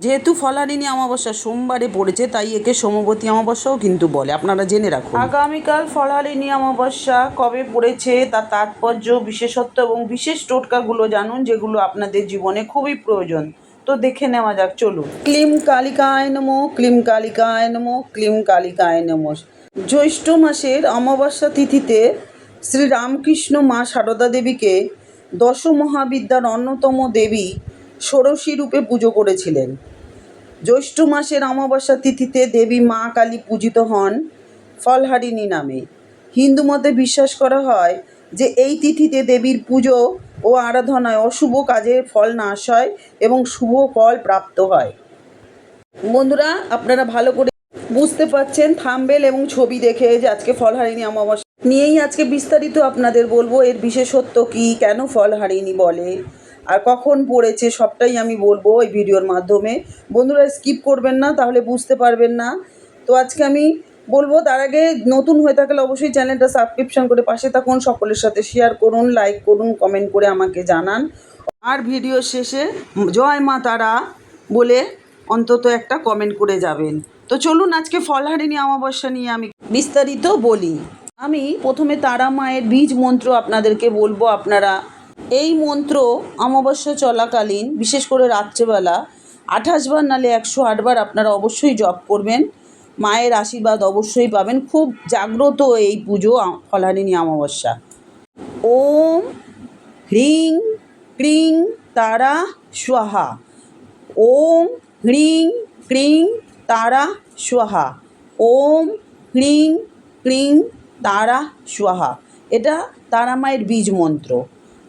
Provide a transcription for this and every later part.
যেহেতু ফলারিনী অমাবস্যা সোমবারে পড়েছে তাই একে সোমবতী অমাবস্যাও কিন্তু বলে। আপনারা জেনে রাখুন। আগামীকাল ফলারিনী অমাবস্যা কবে পড়েছে তার তাৎপর্য বিশেষত্ব এবং বিশেষ টোটকাগুলো জানুন যেগুলো আপনাদের জীবনে খুবই প্রয়োজন। তো দেখে নেওয়া যাক চলুন। ক্লিম কালিকায় নমো ক্লিম কালিকায় নমো ক্লিম কালিকায় নমো। জ্যৈষ্ঠ মাসের অমাবস্যা তিথিতে শ্রী রামকৃষ্ণ মা সারদা দেবীকে দশ মহাবিদ্যার অন্যতম দেবী ষোড়শী রূপে পুজো করেছিলেন। জ্যৈষ্ঠ মাসের অমাবস্যা তিথিতে দেবী মা কালী পূজিত হন ফলহারিণী নামে। হিন্দু মতে বিশ্বাস করা হয় যে এই তিথিতে দেবীর পুজো ও আরাধনায় অশুভ কাজের ফল নাশ হয় এবং শুভ ফল প্রাপ্ত হয়। বন্ধুরা, আপনারা ভালো করে বুঝতে পারছেন, থাম্বেল এবং ছবি দেখে যে আজকে ফলহারিণী অমাবস্যা নিয়েই আজকে বিস্তারিত আপনাদের বলব। এর বিশেষত্ব কি? কেন ফলহারিণী বলে? আর কখন পড়েছে সবটাই আমি বলব এই ভিডিওর মাধ্যমে। বন্ধুরা স্কিপ করবেন না, তাহলে বুঝতে পারবেন না। তো আজকে আমি বলব, তার আগে নতুন হয়ে থাকলে অবশ্যই চ্যানেলটা সাবস্ক্রিপশন করে পাশে থাকুন, সকলের সাথে শেয়ার করুন লাইক করুন কমেন্ট করে আমাকে জানান। আর ভিডিও শেষে জয় মা তারা বলে অন্তত একটা কমেন্ট করে যাবেন। তো চলুন, আজকে ফলহারিণী অমাবস্যা নিয়ে আমি বিস্তারিত বলি। আমি প্রথমে তারা মায়ের বীজ মন্ত্র আপনাদেরকে বলব, আপনারা এই মন্ত্র অমাবস্যা চলাকালীন, বিশেষ করে রাত্রেবেলা, আঠাশ বার নালে একশো আটবার আপনারা অবশ্যই জপ করবেন। মায়ের আশীর্বাদ অবশ্যই পাবেন। খুব জাগ্রত এই পুজো ফলহারিণী অমাবস্যা। ওম হ্রিং ক্রিং তারা স্বাহা। ওম হ্রিং ক্রিং তারা স্বাহা। ওম হ্রিং ক্রিং তারা স্বাহা। এটা তারা মায়ের বীজ মন্ত্র।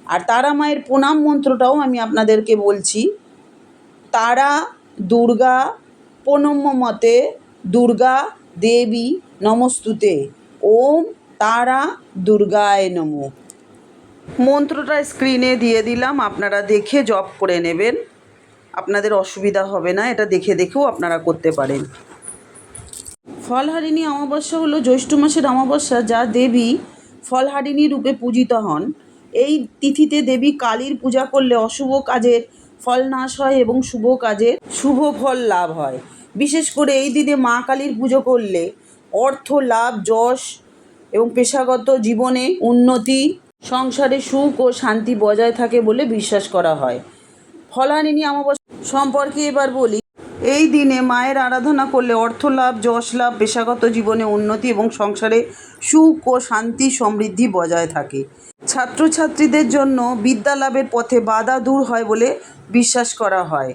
আর তারা মায়ের প্রণাম মন্ত্রটাও আমি আপনাদেরকে বলছি। তারা দুর্গা প্রণম্য মতে দুর্গা দেবী নমস্তুতে। ওম তারা দুর্গায় নমঃ। মন্ত্রটা স্ক্রিনে দিয়ে দিলাম, আপনারা দেখে জপ করে নেবেন। আপনাদের অসুবিধা হবে না, এটা দেখে দেখেও আপনারা করতে পারেন। ফলহারিণী অমাবস্যা হলো জ্যৈষ্ঠ মাসের অমাবস্যা, যা দেবী ফলহারিণী রূপে পূজিত হন। এই তিথিতে দেবী কালীর পূজা করলে অশুভ কাজের ফল নাশ হয় এবং শুভ কাজের শুভ ফল লাভ হয়। বিশেষ করে এই দিনে মা কালীর পুজো করলে অর্থ, লাভ, যশ এবং পেশাগত জীবনে উন্নতি, সংসারে সুখ ও শান্তি বজায় থাকে বলে বিশ্বাস করা হয়। ফলহারিণী অমাবস্যা সম্পর্কে এবার বলি, এই দিনে মায়ের আরাধনা করলে অর্থ, লাভ, যশ, লাভ, পেশাগত জীবনে উন্নতি এবং সংসারে সুখ ও শান্তি সমৃদ্ধি বজায় থাকে। ছাত্রছাত্রীদের জন্য বিদ্যা লাভের পথে বাধা দূর হয় বলে বিশ্বাস করা হয়।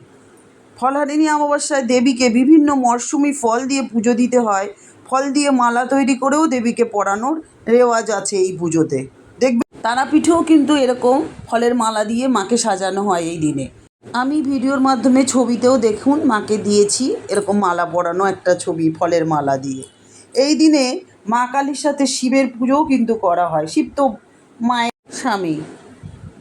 ফলহারিণী অমাবস্যায় দেবীকে বিভিন্ন মরশুমি ফল দিয়ে পুজো দিতে হয়। ফল দিয়ে মালা তৈরি করেও দেবীকে পরানোর রেওয়াজ আছে এই পুজোতে। দেখবে তারাপীঠেও কিন্তু এরকম ফলের মালা দিয়ে মাকে সাজানো হয় এই দিনে। আমি ভিডিওর মাধ্যমে ছবিতেও দেখুন, মাকে দিয়েছি এরকম মালা পরানো একটা ছবি ফলের মালা দিয়ে। এই দিনে মা কালীর সাথে শিবের পুজোও কিন্তু করা হয়। শিব তো মায়ের স্বামী।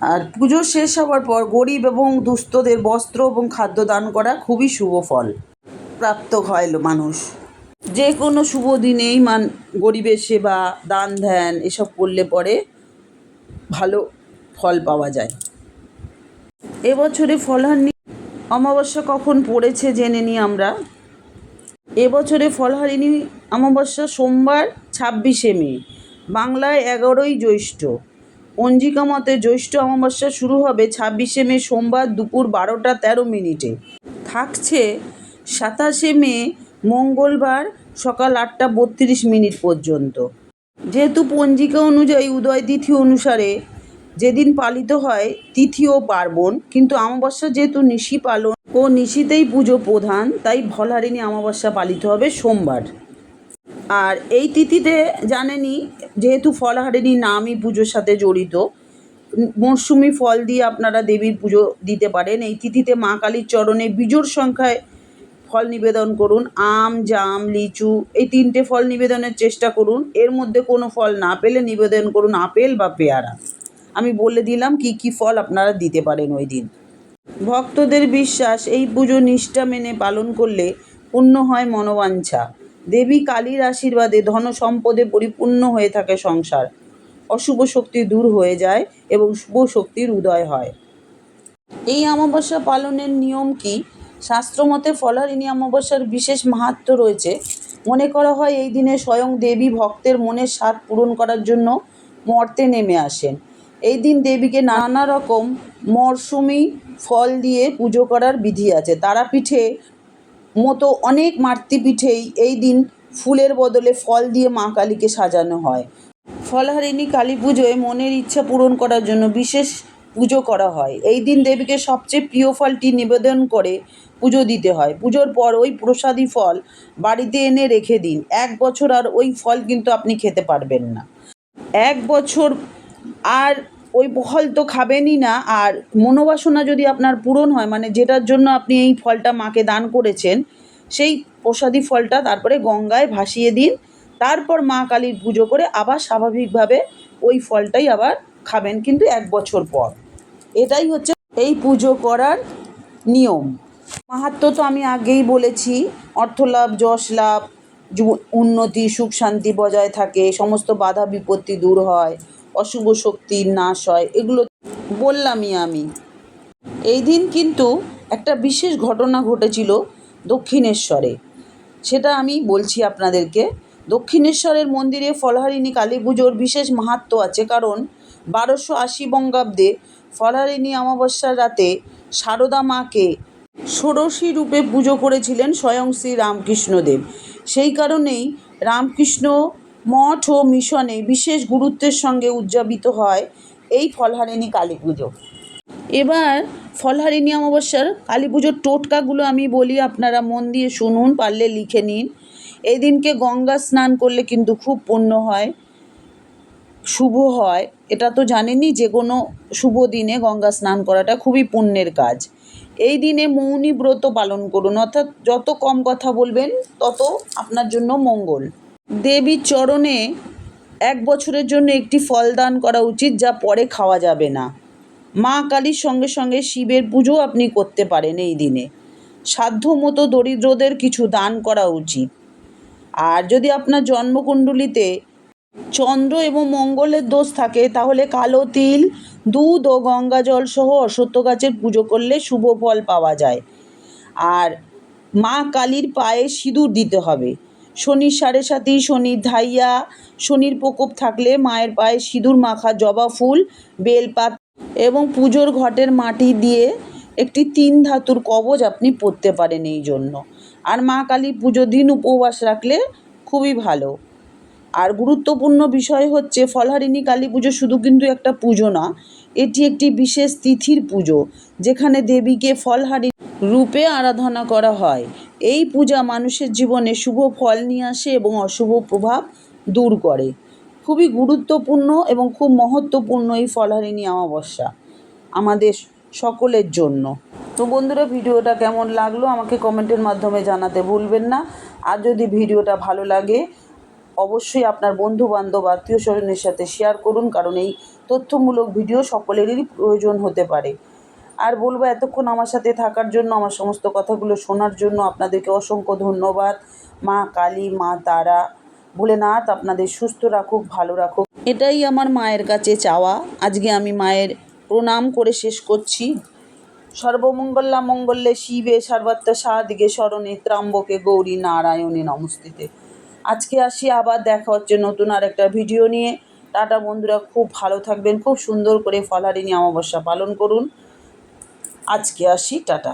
আর পুজো শেষ হওয়ার পর গরিব এবং দুস্থদের বস্ত্র এবং খাদ্য দান করা খুবই শুভ ফল। প্রাপ্ত হয় মানুষ। যে কোনো শুভ দিনেই মান গরিবের সেবা, দান, ধ্যান এসব করলে পরে ভালো ফল পাওয়া যায়। এবছরে ফলহারিণী অমাবস্যা কখন পড়েছে জেনে নিই আমরা। এবছরে ফলহারিণী অমাবস্যা সোমবার ছাব্বিশে মে। বাংলায় এগারোই জ্যৈষ্ঠ। পঞ্জিকা মতে জ্যৈষ্ঠ অমাবস্যা শুরু হবে ছাব্বিশে মে সোমবার দুপুর বারোটা তেরো মিনিটে। থাকছে সাতাশে মে মঙ্গলবার সকাল আটটা বত্রিশ মিনিট পর্যন্ত। যেহেতু পঞ্জিকা অনুযায়ী উদয় তিথি অনুসারে যেদিন পালিত হয় তিথি ও পার্বণ, কিন্তু অমাবস্যা যেহেতু নিশি পালন ও নিশিতেই পুজো প্রধান, তাই ফলহারিণী অমাবস্যা পালিত হবে সোমবার। আর এই তিথিতে জানেনই যেহেতু ফলহারিণী নামই পুজোর সাথে জড়িত, মরশুমি ফল দিয়ে আপনারা দেবীর পুজো দিতে পারেন। এই তিথিতে মা কালীর চরণে বিজোড় সংখ্যায় ফল নিবেদন করুন, আম, জাম, লিচু, এই তিনটে ফল নিবেদনের চেষ্টা করুন। এর মধ্যে কোনো ফল না পেলে নিবেদন করুন আপেল বা পেয়ারা। আমি বলে দিলাম কি কি ফল আপনারা দিতে পারেন ওই দিন। ভক্তদের বিশ্বাস, এই পুজো নিষ্ঠা মেনে পালন করলে পূর্ণ হয় মনোবাঞ্ছা। দেবী কালীর আশীর্বাদে ধন সম্পদে পরিপূর্ণ হয়ে থাকে সংসার। অশুভ শক্তি দূর হয়ে যায় এবং শুভ শক্তির উদয় হয়। এই অমাবস্যা পালনের নিয়ম কি? শাস্ত্রমতে ফলহারিণী অমাবস্যার বিশেষ মাহাত্ম রয়েছে। মনে করা হয় এই দিনে স্বয়ং দেবী ভক্তের মনের স্বাদ পূরণ করার জন্য মর্তে নেমে আসেন। এই দিন দেবীকে নানা রকম মরশুমি, ফল দিয়ে পুজো করার বিধি আছে। তারাপীঠে মতো অনেক মাতৃপীঠেই এই দিন ফুলের বদলে ফল দিয়ে মা কালীকে সাজানো হয়। ফলহারিণী কালী পুজোয় মনের ইচ্ছা পূরণ করার জন্য বিশেষ পুজো করা হয়। এই দিন দেবীকে সবচেয়ে প্রিয় ফলটি নিবেদন করে পুজো দিতে হয়। পুজোর পর ওই প্রসাদী ফল বাড়িতে এনে রেখে দিন। এক বছর আর ওই ফল কিন্তু আপনি খেতে পারবেন না। এক বছর আর ওই ফল তো খাবেনই না। আর মনোবাসনা যদি আপনার পূরণ হয় মানে যেটার জন্য আপনি এই ফলটা মাকে দান করেছেন, সেই প্রসাদী ফলটা তারপরে গঙ্গায় ভাসিয়ে দিন। তারপর মা কালীর পুজো করে আবার স্বাভাবিকভাবে ওই ফলটাই আবার খাবেন কিন্তু এক বছর পর। এটাই হচ্ছে এই পুজো করার নিয়ম। মাহাত্ম তো আমি আগেই বলেছি, অর্থলাভ যশ লাভ উন্নতি, সুখ শান্তি বজায় থাকে, সমস্ত বাধা বিপত্তি দূর হয়। অশুভ শক্তির নাশ হয়, এগুলো বললামই আমি। এই দিন কিন্তু একটা বিশেষ ঘটনা ঘটেছিল দক্ষিণেশ্বরে। সেটা আমি বলছি আপনাদেরকে। দক্ষিণেশ্বরের মন্দিরে ফলহারিণী কালী পুজোর বিশেষ মাহাত্ম্য আছে কারণ বারোশো আশি বঙ্গাব্দে ফলহারিণী অমাবস্যার রাতে সারদা মাকে ষোড়শী রূপে পুজো করেছিলেন স্বয়ং শ্রী রামকৃষ্ণদেব। সেই কারণেই রামকৃষ্ণ মঠ ও মিশনে বিশেষ গুরুত্বের সঙ্গে উদযাপিত হয় এই ফলহারিণী কালী পুজো। এবার ফলহারিণী অমাবস্যার কালী পুজোর টোটকাগুলো আমি বলি, আপনারা মন দিয়ে শুনুন, পারলে লিখে নিন। এই দিনকে গঙ্গা স্নান করলে কিন্তু খুব পুণ্য হয়, শুভ হয়। এটা তো জানেনই, যে কোনো শুভ দিনে গঙ্গা স্নান করাটা খুবই পুণ্যের কাজ। এই দিনে মৌনী ব্রত পালন করুন, অর্থাৎ যত কম কথা বলবেন, তত আপনার জন্য মঙ্গল। দেবীর চরণে এক বছরের জন্য একটি ফল দান করা উচিত যা পরে খাওয়া যাবে না। মা কালীর সঙ্গে সঙ্গে শিবের পুজো আপনি করতে পারেন এই দিনে। সাধ্য মতো দরিদ্রদের কিছু দান করা উচিত। আর যদি আপনার জন্মকুণ্ডলিতে চন্দ্র এবং মঙ্গলের দোষ থাকে, তাহলে কালো তিল, দুধ ও গঙ্গা জল সহ অশ্বত্থ গাছের পুজো করলে শুভ ফল পাওয়া যায়। আর মা কালীর পায়ে সিঁদুর দিতে হবে। শনির সাড়ে সাতি শনির ধাইয়া, শনির প্রকোপ থাকলে মায়ের পায়ে সিঁদুর মাখা, জবা ফুল বেলপাত এবং পুজোর ঘটের মাটি দিয়ে একটি তিন ধাতুর কবজ আপনি পরতে পারেন এই জন্য। আর মা কালী পুজো দিন উপবাস রাখলে খুবই ভালো। আর গুরুত্বপূর্ণ বিষয় হচ্ছে, ফলহারিণী কালী পুজো শুধু কিন্তু একটা পুজো না, এটি একটি বিশেষ তিথির পুজো, যেখানে দেবীকে ফলহারি রূপে আরাধনা করা হয়। এই পূজা মানুষের জীবনে শুভ ফল নিয়ে আসে এবং অশুভ প্রভাব দূর করে। খুবই গুরুত্বপূর্ণ এবং খুব মহত্বপূর্ণ এই ফলহারিণী অমাবস্যা আমাদের সকলের জন্য। তো বন্ধুরা, ভিডিওটা কেমন লাগল আমাকে কমেন্টের মাধ্যমে জানাতে ভুলবেন না। আর যদি ভিডিওটা ভালো লাগে, অবশ্যই আপনার বন্ধু বান্ধব আত্মীয় স্বজনের সাথে শেয়ার করুন, কারণ এই তথ্যমূলক ভিডিও সকলেরই প্রয়োজন হতে পারে। আর বলব এতক্ষণ আমার সাথে থাকার জন্য, আমার সমস্ত কথাগুলো শোনার জন্য আপনাদেরকে অসংখ্য ধন্যবাদ। মা, কালী, মা, তারা, ভোলেনাথ, আপনাদের সুস্থ রাখুক, ভালো রাখুক। এটাই আমার মায়ের কাছে চাওয়া। আজকে আমি মায়ের প্রণাম করে শেষ করছি। সর্বমঙ্গলা মঙ্গলে শিবে সর্বাত্ম সাদিকে স্মরণে ত্রাম্বকে গৌরী নারায়ণী নমস্তিতে। আজকে আসি আবার দেখা হচ্ছে নতুন আর একটা ভিডিও নিয়ে। টাটা বন্ধুরা, খুব ভালো থাকবেন, খুব সুন্দর করে ফলহারিণী অমাবস্যা পালন করুন। আজকে আসি টাটা।